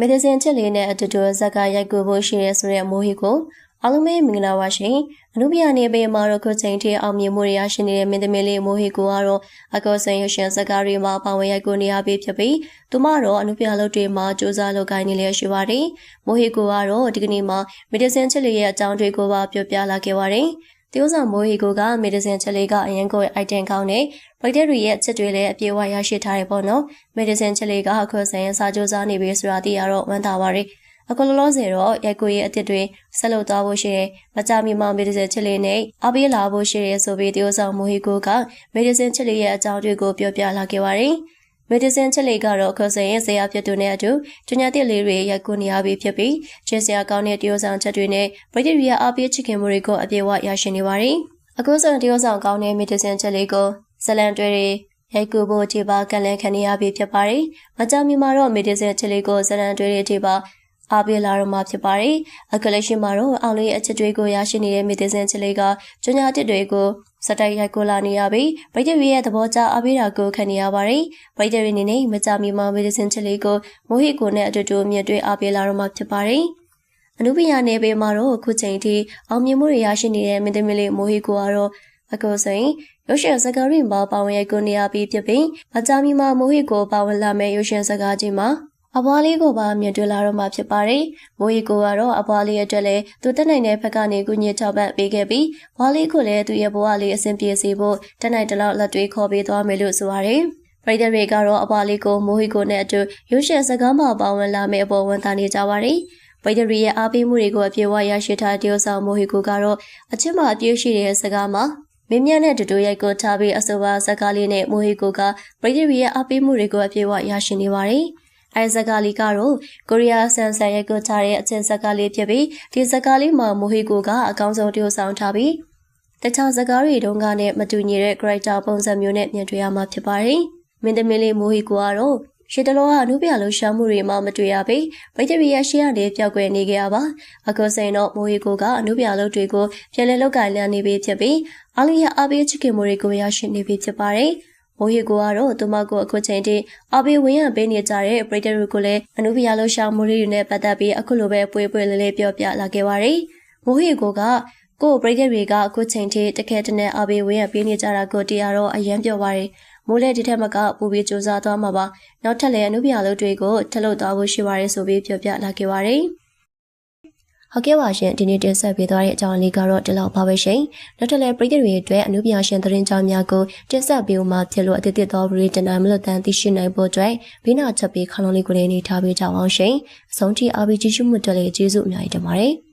မက်ဒီဆင်ချက်လေးနဲ့အတူတူဇက်ကရိုက်ကူဖို့ရှိရဲဆိုတဲ့မိုးဟီကိုအားလုံးပဲမင်္ဂလာပါရှင်အနုပြနေပေမှာတော့ခုချိန်ထိအောင်မြင်မှုတွေရရှိနေတဲ့မင်းသမီးလေးမိုးဟီကိုကတော့အကောဆန်ရရှင်ဇက်ကားတွေမှာပါဝင်ရိုက်ကူနေရပြီးဖြစ်ပြီးသူမတော့အနုပြလုပ်တွေမှာစူးစမ်းလုပ်ကိုင်းနေလျက်ရှိပါတယ်မိုးဟီကိုကတော့ဒီကနေ့မှာမက်ဒီဆင်ချက်လေးရဲ့အကြောင်းတွေကိုပါပြောပြလာခဲ့ပါတယ် တယောဆောင်မိုးဟီကိုကမက်ဒီဆင်ချက်လေးကအရင်ကိုအိုက်တန်ကောင်းနဲ့ပရိုက်တာတွေရဲ့ချက်တွေလည်းအပြေအဝရရှိထားတယ်ပေါ့နော်မက်ဒီဆင်ချက်လေးကအခုဆိုင်ရစာကြိုးစားနေပြီဆိုတာသိရတော့ဝမ်းသာပါတယ်အခုလောလောဆယ်တော့ရိုက်ကိုရဲ့အစ်စ်တွေဆက်လုပ်သွားဖို့ရှိတယ်။မကြမီမှာမက်ဒီဆင်ချက်လေးနဲ့အပေးလာဖို့ရှိတယ်ဆိုပြီးတယောဆောင်မိုဟီကိုကမက်ဒီဆင်ချက်လေးရဲ့အကြောင်းတွေကိုပြောပြလာခဲ့ပါတယ်။ မက်ဒီဆင်ချက်လေးကတော့အခုဆိုင်ရဲ့ဇေယျဖြစ်သူနဲ့အတူကျညာတစ်လေးတွေရိုက်ကိုနေရပြီဖြစ်ပြီးကျင်းစရာကောင်းတဲ့တယောဆောင်ချက်တွေနဲ့ဗိုက်တရီယာအပေးချစ်ခင်မှုတွေကိုအပြေအဝရရှိနေပါတယ်။အခုဆိုတယောဆောင်ကောင်းတဲ့မက်ဒီဆင်ချက်လေးကိုဇလန်တွေတွေရိုက်ကူဖို့ခြေပါကန်လန်းခံနေရပြီဖြစ်ပါတယ်။မကြမီမှာတော့မီဒီဆန်ချစ်လေးကိုဇလန်တွေတွေခြေပါ အားပေးလာတော့မှာဖြစ်ပါတယ်။အခုလက်ရှိမှာတော့အောင်လေးအချစ်တွေကိုရရှိနေတဲ့မီဒီဆန်ချစ်လေးကကျွညာတစ်တွေကိုစတိုက်ရိုက်ကိုလာနေရပြီးဗိုက်တရီရဲ့သဘောကျအားပေးတာကိုခံနေရပါတယ်။ဗိုက်တရီနေနဲ့မကြမီမှာမီဒီဆန်ချစ်လေးကိုမိုဟိကိုနဲ့အတူတူမြင့်တွေ့အားပေးလာတော့မှာဖြစ်ပါတယ်။အနုပညာနယ်ပယ်မှာတော့အခုချိန်ထိအောင်မြင်မှုတွေရရှိနေတဲ့မင်းသမီးလေးမိုဟိကိုကတော့အခုဆိုရင်ရုရှင်စကားရီမှာပါဝင်ရိုက်ကူနေရပြီးဖြစ်ပြီးမကြာမီမှာမိုဟိကိုပါဝင်လာမဲ့ရုရှင်စကားကြီးမှာ အပွားလေးကိုပါမြင်တွေ့လာတော့မှာဖြစ်ပါတယ်။မိုဟီကိုကတော့အပွားလေးအတွက်လည်းသူတက်နိုင်တဲ့ဘက်ကနေကုညစ်ထောက်ပံ့ပေးခဲ့ပြီးဘွားလေးကိုလည်းသူရဲ့ဘဝလေးအဆင်ပြေစေဖို့တက်နိုင်တဲ့လောက်လက်တွေခေါ်ပေးသွားမယ်လို့ဆိုပါတယ်။ပရိသတ်တွေကတော့အပွားလေးကိုမိုဟီကိုနဲ့အတူရုရှင်စကားမှာပါဝင်လာမယ့်အပေါ်ဝန်တာနေကြပါတယ်။ပိုက်တရီရဲ့အားပေးမှုတွေကိုအပြေအဝရရှိထားတဲ့ဆောင်မိုဟီကိုကတော့အချစ်မအပြည့်ရှိတဲ့စကားမှာမင်းမြတ်နဲ့တူတူရိုက်ကိုထားပြီးအဆိုပါဇက်ကားလေးနဲ့မိုဟီကိုကပရိသတ်ရဲ့အားပေးမှုတွေကိုအပြေအဝရရှိနေပါတယ်။ အဲဇက်ကားလေးကတော့ကိုရီးယားဆန်ဆန်ရိုက်ကိုထားတဲ့အချင်းဇက်ကားလေးဖြစ်ပြီးဒီဇက်ကားလေးမှာမိုဟီကိုကအကောင်းဆုံးတရုပ်ဆောင်ထားပြီးတခြားဇက်ကားတွေတုန်းကနဲ့မတူညီတဲ့ character ပုံစံမျိုးနဲ့မြင်တွေ့ရမှာဖြစ်ပါတယ်။မင်းသမီးလေးမိုဟီကိုကတော့ရှေတလောကအနုပြလှူရှာမှုတွေမှမတွေ့ရပေဗိတ်တရီယာရှေ့ကနေပျောက်ကွယ်နေကြရပါအခုစိန်တော့မိုးရီကိုကအနုပြလှူတွေကိုပြန်လည်လောက်ကင်လန်းနေပြီဖြစ်ပြီးအလီယာအဘေးချစ်ခင်မှုတွေကိုရရှိနေပြီဖြစ်ပါတယ် မိုးရီကိုကတော့သူမကိုအခုချိန်ထိအဘေးဝင်ရပေးနေကြတဲ့ပရိသတ်တွေကိုလည်းအနုပြလှူရှာမှုတွေနဲ့ပတ်သက်ပြီးအခုလိုပဲပွေပွေလေးလေးပြောပြလာခဲ့ပါတယ်မိုးရီကိုကကိုပရိသတ်တွေကအခုချိန်ထိတခဲတနဲ့အဘေးဝင်ရပေးနေကြတာကိုတရားတော့အယံပြောပါတယ်မိုးလေဒီထက်မကပူပြီးစူးစမ်းသွားမှာပါနောက်ထပ်လည်းအနုပြလုပ်တွေကိုထပ်လုပ်သွားဖို့ရှိပါတယ်ဆိုပြီးပြောပြလာခဲ့ပါတယ် ဟုတ်ကဲ့ပါရှင်ဒီနေ့တင်ဆက်ပေးသွားတဲ့အကြောင်းလေးကတော့ဒီလောက်ပါပဲရှင်နောက်ထပ်လည်းပရိသတ်တွေအတွက်အနုပြရှင်သတင်းကြောင်းများကိုတင်ဆက်ပေးဦးမှာဖြစ်လို့အသစ်သစ်သောဗရီတနိုင်မလို့တန်သိရှိနိုင်ဖို့အတွက်ဘိနာချက်ပေးခလုံးလေးကိုလည်းနေထားပေးကြအောင်ရှင်အဆုံးထိအားပေးကြည့်ရှုမှုတွေလည်းကျေးဇူးအများကြီးတင်ပါတယ်